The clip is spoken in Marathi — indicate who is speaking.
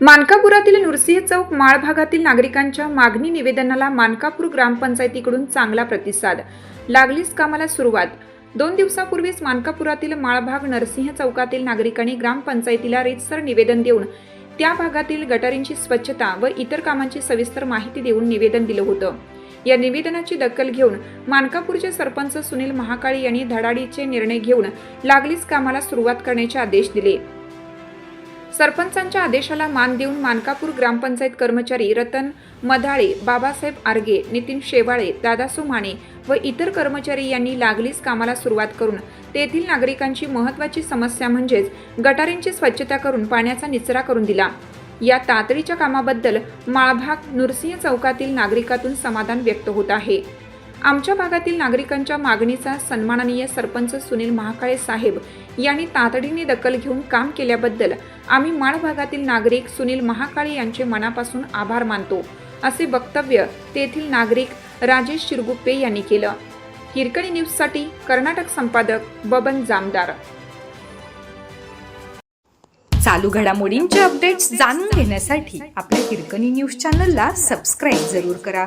Speaker 1: मानकापुरातील नृसिंह चौक माळ भागातील नागरिकांच्या मागणी निवेदनाला मानकापूर ग्रामपंचायतीकडून चांगला प्रतिसाद. लागलीच कामाला सुरुवात. दोन दिवसापूर्वीच मानकापुरातील माळभाग नरसिंह चौकातील नागरिकांनी ग्रामपंचायतीला रीतसर निवेदन देऊन त्या भागातील गटारींची स्वच्छता व इतर कामांची सविस्तर माहिती देऊन निवेदन दिलं होतं. या निवेदनाची दखल घेऊन मानकापूरचे सरपंच सुनील महाकाळी यांनी धडाडीचे निर्णय घेऊन लागलीच कामाला सुरुवात करण्याचे आदेश दिले. सरपंचांच्या आदेशाला मान देऊन मानकापूर ग्रामपंचायत कर्मचारी रतन मधाळे बाबासाहेब आर्गे नितीन शेवाळे दादा सुमाने व इतर कर्मचारी यांनी लागलीच कामाला सुरुवात करून तेथील नागरिकांची महत्त्वाची समस्या म्हणजेच गटारींची स्वच्छता करून पाण्याचा निचरा करून दिला. या तातडीच्या कामाबद्दल माळभाग नुरसिंह चौकातील नागरिकातून समाधान व्यक्त होत आहे. आमच्या भागातील नागरिकांच्या मागणीचा सन्माननीय सरपंच सुनील महाकाळे साहेब यांनी तातडीने दखल घेऊन काम केल्याबद्दल आम्ही माळ भागातील नागरिक सुनील महाकाळे यांचे मनापासून आभार मानतो असे वक्तव्य तेथील नागरिक राजेश शिरगुप्पे यांनी केलं. हिरकणी न्यूजसाठी कर्नाटक संपादक बबन जामदार.
Speaker 2: चालू घडामोडींचे अपडेट्स जाणून घेण्यासाठी आपल्या हिरकणी न्यूज चॅनलला सबस्क्राईब जरूर करा.